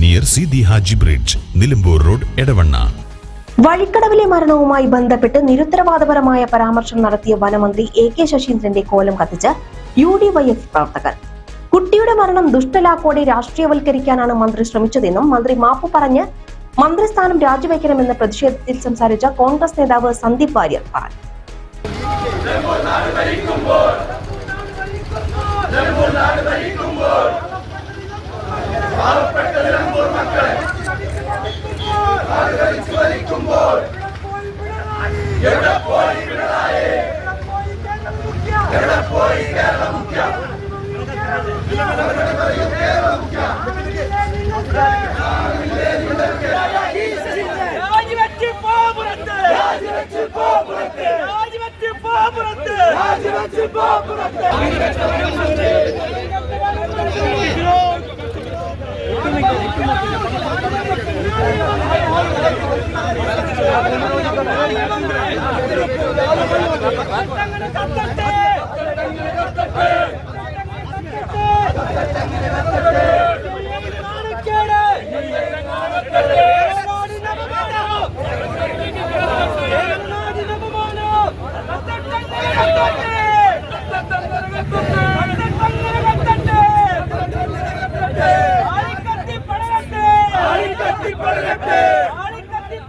near Sidi Haji bridge Nilambur road Edavanna വഴിക്കടവിലെ മരണവുമായി ബന്ധപ്പെട്ട് നിരുത്തരവാദപരമായ പരാമർശം നടത്തിയ വനമന്ത്രി എ കെ ശശീന്ദ്രന്റെ കോലം കത്തിച്ച് യു ഡി വൈ എഫ് പ്രവർത്തകർ. കുട്ടിയുടെ മരണം ദുഷ്ടലാക്കോടെ രാഷ്ട്രീയവൽക്കരിക്കാനാണ് മന്ത്രി ശ്രമിച്ചതെന്നും മന്ത്രി മാപ്പ് പറഞ്ഞ് മന്ത്രിസ്ഥാനം രാജിവെക്കണമെന്ന പ്രതിഷേധത്തിൽ സംസാരിച്ച കോൺഗ്രസ് നേതാവ് സന്ദീപ് വാര്യർ പറഞ്ഞു. നാട് പുറത്ത് രാജിവെച്ച് പോ പുറത്ത് രാജിവെച്ച് പോ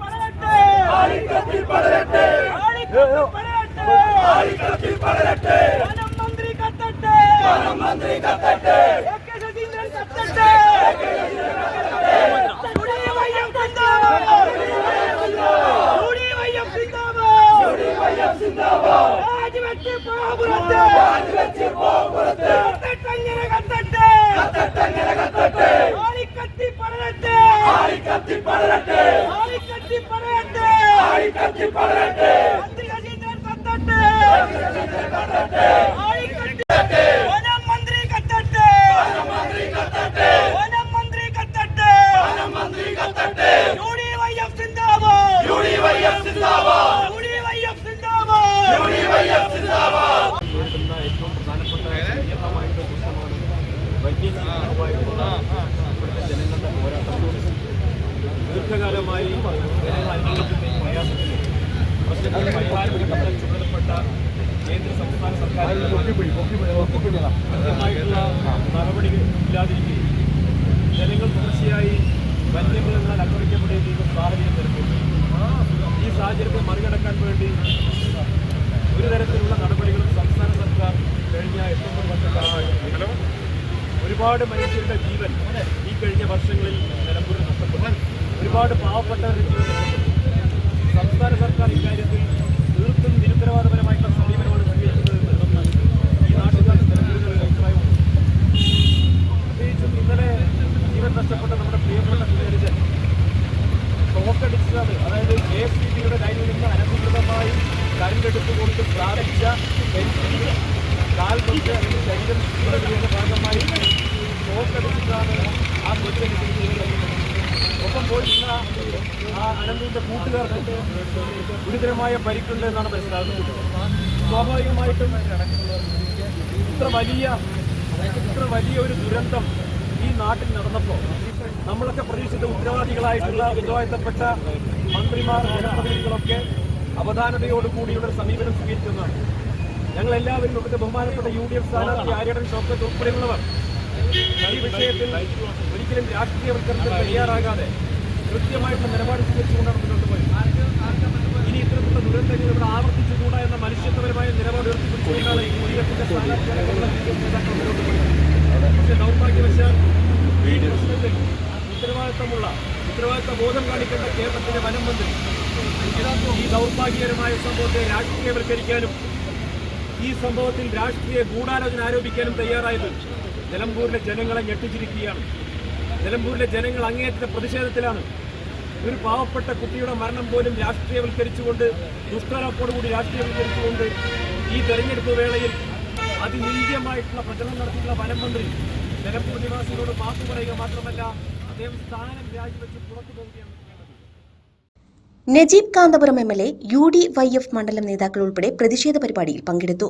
പുറത്ത് മന്ത്രി കത്തട്ടെ മന്ത്രി കത്തട്ടെ. സതീന്ദ്രൻ കത്തട്ടെ. കത്തട്ടെങ്ങനെ കത്തട്ടെ? കത്തട്ടെ? ആളിക്കത്തി പടരട്ടെ. ആളിക്കത്തി പടരട്ടെ. ആളിക്കത്തി പടരട്ടെ ആളിക്കത്തി പടരട്ടെ മന്ത്രി സതീന്ദ്രൻ കത്തട്ടെ ആളിക്കത്തി വനം മന്ത്രി കത്തട്ടെ വനം മന്ത്രി കത്തട്ടെ വനം മന്ത്രി കത്തട്ടെ വനം മന്ത്രി കത്തട്ടെ യുഡിവൈഎഫ് സിന്ദാബാദ് യുഡിവൈഎഫ് സിന്ദാബാദ് യുഡിവൈഎഫ് സിന്ദാബാദ് യുഡിവൈഎഫ് സിന്ദാബാദ് നേരിടുന്ന ഏറ്റവും പ്രധാനപ്പെട്ട സങ്കീർണമായിട്ടുള്ള പ്രശ്നമാണ് വന്യജീവികളുമായിട്ടുള്ള ഇവിടുത്തെ ജനങ്ങളുടെ പോരാട്ടം ദീർഘകാലമായി ജനങ്ങൾ അനുഭവിക്കുന്ന ഈ പ്രയാസത്തിന് പ്രശ്നത്തിന് പരിഹാരം കണ്ടെത്താൻ ചുമതലപ്പെട്ട കേന്ദ്ര സംസ്ഥാന സർക്കാരുകളുമായിട്ടുള്ള നടപടികൾ ഇല്ലാതിരിക്കുകയും ജനങ്ങൾ തുടർച്ചയായി വന്യമൃഗങ്ങളാൽ ആക്രമിക്കപ്പെടുകയും ചെയ്യുന്ന സാഹചര്യം നിലനിൽക്കുന്നു. ഈ സാഹചര്യത്തെ മറികടക്കാൻ വേണ്ടി ഒരു തരത്തിലുള്ള നടപടികളും സംസ്ഥാന സർക്കാർ കഴിഞ്ഞ എട്ടൊമ്പത് വർഷക്കാലമായി ഒരുപാട് മനുഷ്യരുടെ ജീവൻ ഈ കഴിഞ്ഞ വർഷങ്ങളിൽ നിലമ്പൂരിൽ നഷ്ടപ്പെട്ടു. ഒരുപാട് പാവപ്പെട്ടവരുടെ ജീവൻ സംസ്ഥാന സർക്കാർ ഇക്കാര്യത്തിൽ ആ അനന്തിന്റെ കൂട്ടുകാർക്ക് ഗുരുതരമായ പരിക്കുണ്ട് എന്നാണ് മനസ്സിലാക്കുന്നത് സ്വാഭാവികമായിട്ടും ഇത്ര വലിയ ഇത്ര വലിയ ഒരു ദുരന്തം ഈ നാട്ടിൽ നടന്നപ്പോൾ നമ്മളൊക്കെ പ്രതീക്ഷിച്ച ഉത്തരവാദികളായിട്ടുള്ള ഉത്തരവാദിത്തപ്പെട്ട മന്ത്രിമാർ ജനപ്രതിനിധികളൊക്കെ അവധാനതയോടുകൂടിയുള്ള സമീപനം സ്വീകരിക്കുന്നതാണ് ഞങ്ങൾ എല്ലാവരും ഇവിടുത്തെ ബഹുമാനപ്പെട്ട യു ഡി എഫ് സ്ഥാനാർത്ഥി ആര്യടൻ ഷോക്കത്ത് ഉൾപ്പെടെയുള്ളവർ ഈ വിഷയത്തിൽ ഒരിക്കലും രാഷ്ട്രീയവൽക്കരണത്തിന് തയ്യാറാകാതെ കൃത്യമായിട്ടുള്ള നിലപാട് സ്വീകരിച്ചുകൊണ്ടാണ് മുന്നോട്ട് പോയത്. ഇനി ഇത്തരത്തിലുള്ള ദുരന്തങ്ങൾ ഇവിടെ ആവർത്തിച്ചുകൂടാ എന്ന മനുഷ്യത്വപരമായ നിലപാട് ഉയർത്തിപ്പിടിച്ചുകൊണ്ടാണ് യു ഡി എഫിന്റെ സ്ഥാനാർത്ഥികളെ മുന്നോട്ട് പോയത്. പക്ഷേ ദൗർഭാഗ്യവശാൽ ഉത്തരവാദിത്തമുള്ള ഉത്തരവാദിത്ത ബോധം കാണിക്കേണ്ട കേരളത്തിന്റെ വനം മന്ത്രി ഈ ദൗർഭാഗ്യകരമായ സംഭവത്തെ രാഷ്ട്രീയവൽക്കരിക്കാനും ഈ സംഭവത്തിൽ രാഷ്ട്രീയ ഗൂഢാലോചന ആരോപിക്കാനും തയ്യാറായത് നിലമ്പൂരിലെ ജനങ്ങളെ ഞെട്ടിച്ചിരിക്കുകയാണ്. നിലമ്പൂരിലെ ജനങ്ങൾ അങ്ങേയറ്റത്തെ പ്രതിഷേധത്തിലാണ്. ഒരു പാവപ്പെട്ട കുട്ടിയുടെ മരണം പോലും രാഷ്ട്രീയവൽക്കരിച്ചുകൊണ്ട് ദുഷ്കരപ്പോടുകൂടി രാഷ്ട്രീയവൽക്കരിച്ചുകൊണ്ട് ഈ തെരഞ്ഞെടുപ്പ് വേളയിൽ അതിനീയമായിട്ടുള്ള പ്രചരണം നടത്തിയിട്ടുള്ള വനം മന്ത്രി നിലമ്പൂർ നിവാസികളോട് മാപ്പ് പറയുക മാത്രമല്ല അദ്ദേഹം സ്ഥാനം രാജിവെച്ച് പുറത്തു പോവുകയാണ് Najeeb Kanthapuram M L A U D F F മണ്ഡലം നേതാക്കൾ ഉൾപ്പെടെ പ്രതിഷേധ പരിപാടിയിൽ പങ്കെടുത്തു.